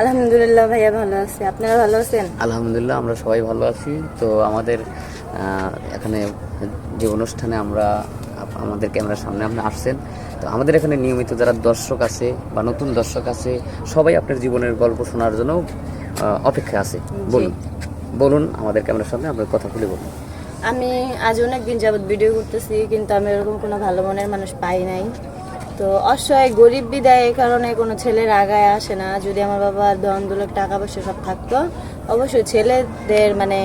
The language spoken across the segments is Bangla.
আলহামদুলিল্লাহ ভাইয়া ভালো আছি। আপনারা ভালো আছেন? আলহামদুলিল্লাহ আমরা সবাই ভালো আছি। তো আমাদের এখানে যে অনুষ্ঠানে আমরা আমাদের ক্যামেরার সামনে আপনি আসছেন তো আমাদের এখানে নিয়মিত যারা দর্শক আছে বা নতুন দর্শক আছে সবাই আপনার জীবনের গল্প শোনার জন্য অপেক্ষা আছে। বলুন বলুন আমাদের ক্যামেরার সামনে আপনার কথা খুলে বলুন আমি আজ অনেক দিন যাবত ভিডিও করতেছি কিন্তু আমি এরকম কোনো ভালো মনের মানুষ পাই নাই। তো অসহায়, গরিব বিদায় এই কারণে কোনো ছেলের আগায় আসে না। যদি আমার বাবার ধন দৌলত, টাকা পয়সা সব থাকতো, অবশ্যই ছেলেদের মানে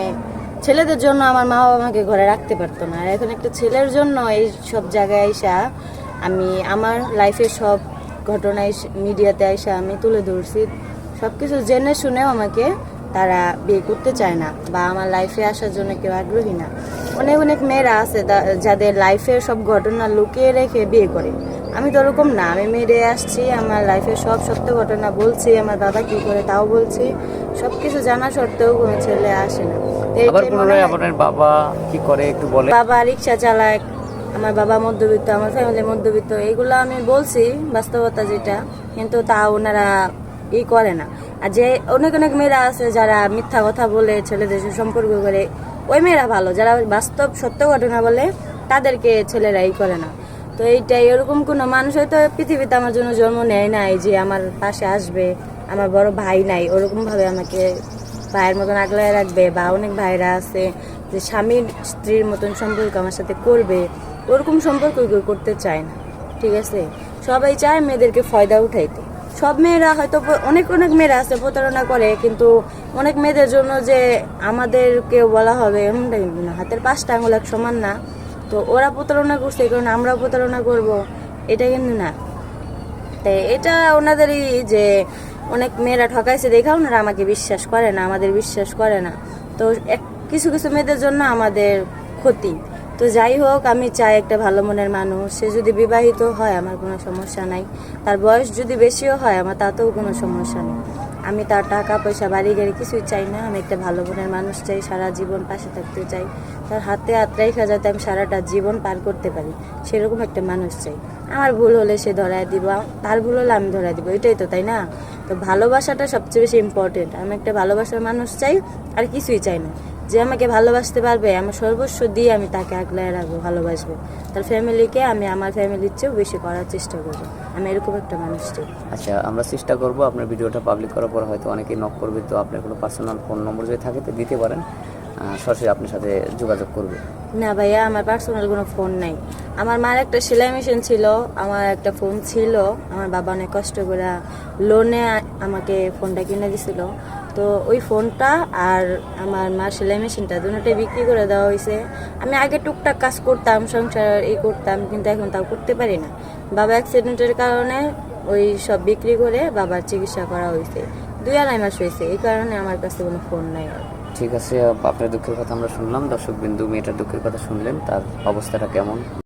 ছেলেদের জন্য আমার মা বাবা আমাকে ঘরে রাখতে পারতো না। আর এখন একটা ছেলের জন্য এই সব জায়গায় আইসা, আমি, আমার লাইফের সব ঘটনা মিডিয়াতে আইসা আমি তুলে ধরছি। সব কিছু জেনে শুনেও আমাকে তারা বিয়ে করতে চায় না বা আমার লাইফে আসার জন্য কেউ আগ্রহী না। অনেক অনেক মেয়েরা আছে যাদের লাইফের সব ঘটনা লুকিয়ে রেখে বিয়ে করে। আমি তো ওরকম না আমি মেয়েরে আসছি আমার লাইফের সব সত্য ঘটনা বলছি আমার দাদা কি করে তাও বলছি সব কিছু জানা সত্ত্বেও কোনো ছেলে আসে না। আবার পুনরায় আপনার বাবা কি করে একটু বলে? বাবা রিক্সা চালায় আমার বাবা মধ্যবিত্ত আমার ফ্যামিলি মধ্যবিত্ত এগুলো আমি বলছি বাস্তবতা যেটা কিন্তু তা ওনারা ই করে না। আর যে অনেক অনেক মেয়েরা আছে যারা মিথ্যা কথা বলে ছেলেদের সম্পর্ক করে ওই মেয়েরা ভালো যারা বাস্তব সত্য ঘটনা বলে তাদেরকে ছেলেরা ই করে না। তো এইটাই এরকম কোনো মানুষ হয়তো পৃথিবীতে আমার জন্য জন্ম নেয় নাই যে আমার পাশে আসবে, আমার বড় ভাই নাই ওরকম ভাবে আমাকে ভাইয়ের মতন আগলায় রাখবে বা অনেক ভাইরা আছে যে স্বামীর স্ত্রীর মতন সম্পর্ক আমার সাথে করবে, ওরকম সম্পর্ক করতে চায় না, ঠিক আছে? সবাই চায় মেয়েদেরকে ফয়দা উঠাইতে। সব মেয়েরা হয়তো অনেক অনেক মেয়েরা আছে, প্রতারণা করে, কিন্তু অনেক মেয়েদের জন্য যে আমাদেরকে বলা হবে এমনটা কিন্তু না, হাতের পাঁচটা আঙুল এক সমান না। তো ওরা প্রতারণা করছে, এই কারণে আমরাও প্রতারণা করব। এটা কিন্তু না। তাই এটা ওনাদেরই যে অনেক মেয়েরা ঠকাইছে, দেখা ওনারা আমাকে বিশ্বাস করে না, আমাদের বিশ্বাস করে না। তো এক কিছু কিছু মেয়েদের জন্য আমাদের ক্ষতি। তো যাই হোক, আমি চাই একটা ভালো মনের মানুষ। সে যদি বিবাহিত হয়, আমার কোনো সমস্যা নাই। তার বয়স যদি বেশিও হয়, আমার তাতেও কোনো সমস্যা নেই। আমি তার টাকা, পয়সা, বাড়ি গাড়ি কিছুই চাই না। আমি একটা ভালো মনের মানুষ চাই, সারা জীবন পাশে থাকতে চাই। তার হাতে হাত রেখা যাতে আমি সারাটা জীবন পার করতে পারি, সেরকম একটা মানুষ চাই। আমার ভুল হলে সে ধরায় দিব। তার ভুল হলে আমি ধরায় দিব। এটাই তো, তাই না? তো ভালোবাসাটা সবচেয়ে বেশি ইম্পর্টেন্ট আমি একটা ভালোবাসার মানুষ চাই, আর কিছুই চাই না। যে আমাকে ভালোবাসতে পারবে আমার সর্বস্ব দিয়ে আমি তাকে আগলায় রাখব ভালোবাসবো। তার ফ্যামিলিকে আমি আমার ফ্যামিলির চেয়েও বেশি করার চেষ্টা করব। আমি এরকম একটা মানুষ চাই। আচ্ছা আমরা চেষ্টা করব আপনার ভিডিওটা পাবলিক করার পর হয়তো অনেকেই নক করবে তো আপনার কোনো পার্সোনাল ফোন নম্বর যদি থাকে তো দিতে পারেন। সরাসরি আপনার সাথে যোগাযোগ করবে। না ভাইয়া আমার পার্সোনাল কোনো ফোন নাই। আমার মার একটা সেলাই মেশিন ছিল আমার একটা ফোন ছিল। আমার বাবা অনেক কষ্ট করে লোনে আমাকে ফোনটা কিনে দিছিল। তো ওই ফোনটা আর আমার মা সেলাই মেশিনটা দুটোটাই বিক্রি করে দেওয়া হয়েছে। আমি আগে টুকটাক কাজ করতাম, সংসার এই করতাম, কিন্তু এখন তাও করতে পারি না। বাবা অ্যাক্সিডেন্টের কারণে ওই সব বিক্রি করে বাবার চিকিৎসা করা হয়েছে। দুই আড়াই মাস হয়েছে, এই কারণে আমার কাছে কোনো ফোন নাই ঠিক আছে আপনার দুঃখের কথা আমরা শুনলাম। দর্শক বিন্দু মেয়েটার দুঃখের কথা শুনলেন, তার অবস্থাটা কেমন?